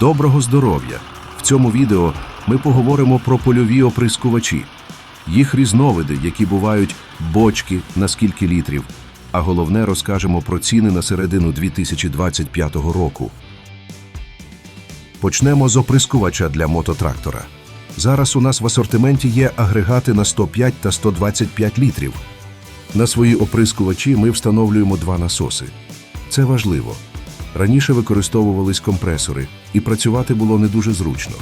Доброго здоров'я! В цьому відео ми поговоримо про польові оприскувачі, їх різновиди, які бувають бочки на скільки літрів, а головне розкажемо про ціни на середину 2025 року. Почнемо з оприскувача для мототрактора. Зараз у нас в асортименті є агрегати на 105 та 125 літрів. На свої оприскувачі ми встановлюємо два насоси. Це важливо. Раніше використовувались компресори, і працювати було не дуже зручно.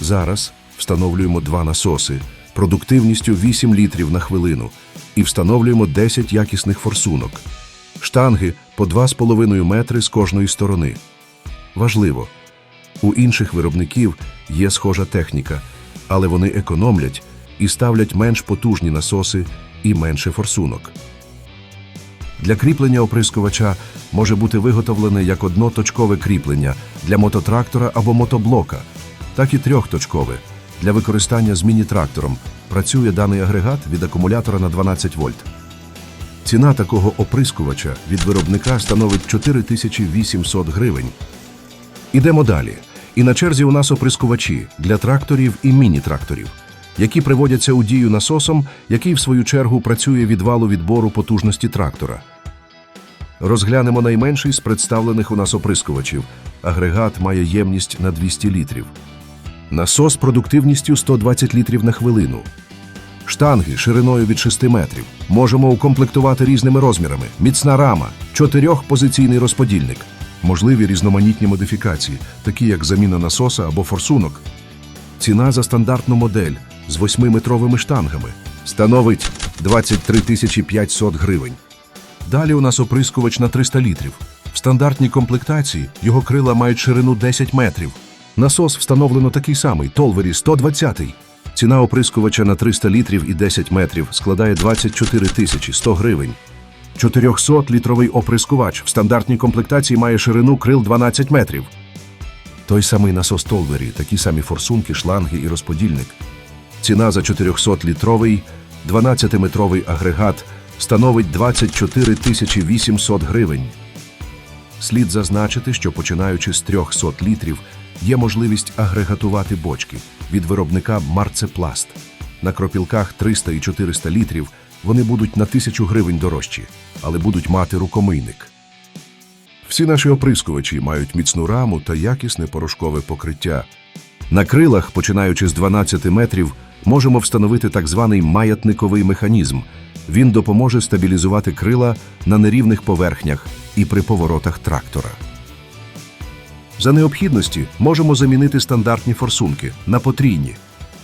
Зараз встановлюємо два насоси продуктивністю 8 літрів на хвилину і встановлюємо 10 якісних форсунок. Штанги по 2,5 метри з кожної сторони. Важливо, у інших виробників є схожа техніка, але вони економлять і ставлять менш потужні насоси і менше форсунок. Для кріплення оприскувача може бути виготовлене як одноточкове кріплення для мототрактора або мотоблока, так і трьохточкове для використання з міні-трактором. Працює даний агрегат від акумулятора на 12 вольт. Ціна такого оприскувача від виробника становить 4800 гривень. Ідемо далі. І на черзі у нас оприскувачі для тракторів і міні-тракторів, які приводяться у дію насосом, який в свою чергу працює від валу відбору потужності трактора. Розглянемо найменший з представлених у нас оприскувачів. Агрегат має ємність на 200 літрів. Насос продуктивністю 120 літрів на хвилину. Штанги шириною від 6 метрів. Можемо укомплектувати різними розмірами. Міцна рама, чотирьохпозиційний розподільник. Можливі різноманітні модифікації, такі як заміна насоса або форсунок. Ціна за стандартну модель з 8-метровими штангами становить 23 тисячі 500 гривень. Далі у нас оприскувач на 300 літрів. В стандартній комплектації його крила мають ширину 10 метрів. Насос встановлено такий самий Толвері 120. Ціна оприскувача на 300 літрів і 10 метрів складає 24 тисячі 100 гривень. 400-літровий оприскувач в стандартній комплектації має ширину крил 12 метрів. Той самий насос Толвері, такі самі форсунки, шланги і розподільник. Ціна за 400-літровий 12-метровий агрегат становить 24 тисячі 800 гривень. Слід зазначити, що починаючи з 300 літрів є можливість агрегатувати бочки від виробника Марцепласт. На кропілках 300 і 400 літрів вони будуть на 1000 гривень дорожчі, але будуть мати рукомийник. Всі наші оприскувачі мають міцну раму та якісне порошкове покриття. На крилах, починаючи з 12 метрів, можемо встановити так званий маятниковий механізм. Він допоможе стабілізувати крила на нерівних поверхнях і при поворотах трактора. За необхідності можемо замінити стандартні форсунки на потрійні.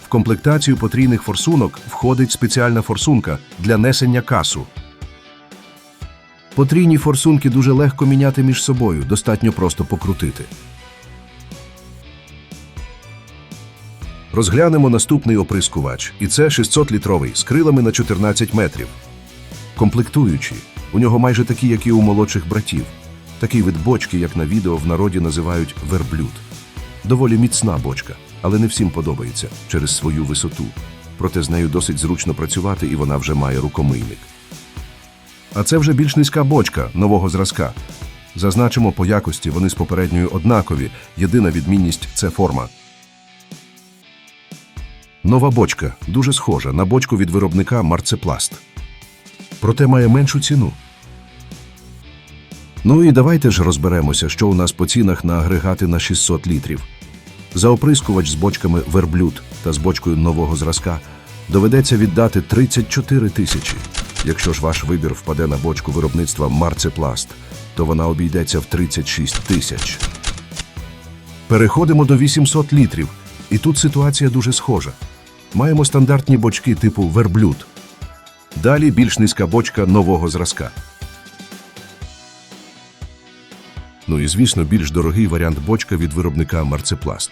В комплектацію потрійних форсунок входить спеціальна форсунка для несення касу. Потрійні форсунки дуже легко міняти між собою, достатньо просто покрутити. Розглянемо наступний оприскувач, і це 600-літровий з крилами на 14 метрів. Комплектуючі, у нього майже такі, як і у молодших братів. Такий вид бочки, як на відео в народі називають верблюд. Доволі міцна бочка, але не всім подобається через свою висоту. Проте з нею досить зручно працювати, і вона вже має рукомийник. А це вже більш низька бочка нового зразка. Зазначимо по якості, вони з попередньою однакові. Єдина відмінність це форма. Нова бочка дуже схожа на бочку від виробника Марцепласт. Проте має меншу ціну. Ну і давайте ж розберемося, що у нас по цінах на агрегати на 600 літрів. За оприскувач з бочками верблюд та з бочкою нового зразка доведеться віддати 34 тисячі. Якщо ж ваш вибір впаде на бочку виробництва Марцепласт, то вона обійдеться в 36 тисяч. Переходимо до 800 літрів, і тут ситуація дуже схожа. Маємо стандартні бочки типу верблюд. Далі більш низька бочка нового зразка. Ну і звісно, більш дорогий варіант бочка від виробника Марцепласт.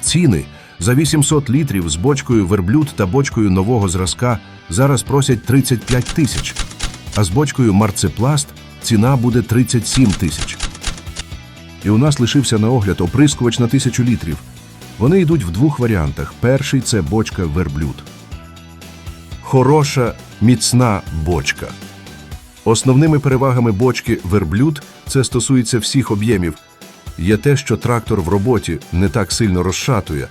Ціни за 800 літрів з бочкою верблюд та бочкою нового зразка зараз просять 35 тисяч, а з бочкою Марцепласт ціна буде 37 тисяч. І у нас лишився на огляд оприскувач на 1000 літрів. Вони йдуть в двох варіантах. Перший це бочка верблюд. Хороша, міцна бочка. Основними перевагами бочки верблюд це стосується всіх об'ємів. Є те, що трактор в роботі не так сильно розшатує,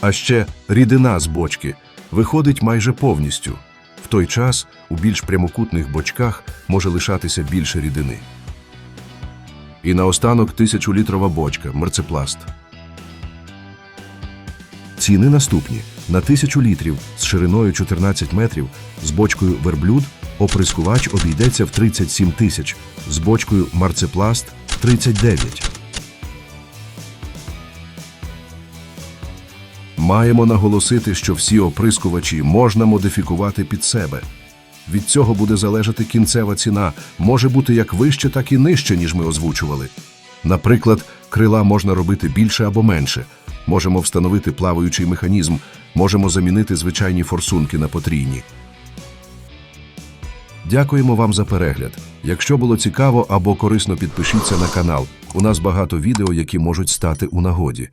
а ще рідина з бочки виходить майже повністю. В той час у більш прямокутних бочках може лишатися більше рідини. І наостанок тисячолітрова бочка мерцепласт. Ціни наступні: на 1000 літрів з шириною 14 метрів з бочкою верблюд оприскувач обійдеться в 37 тисяч, з бочкою марцепласт 39. Маємо наголосити, що всі оприскувачі можна модифікувати під себе. Від цього буде залежати кінцева ціна, може бути як вище, так і нижче, ніж ми озвучували. Наприклад, крила можна робити більше або менше. Можемо встановити плаваючий механізм, можемо замінити звичайні форсунки на потрійні. Дякуємо вам за перегляд. Якщо було цікаво або корисно, підпишіться на канал. У нас багато відео, які можуть стати у нагоді.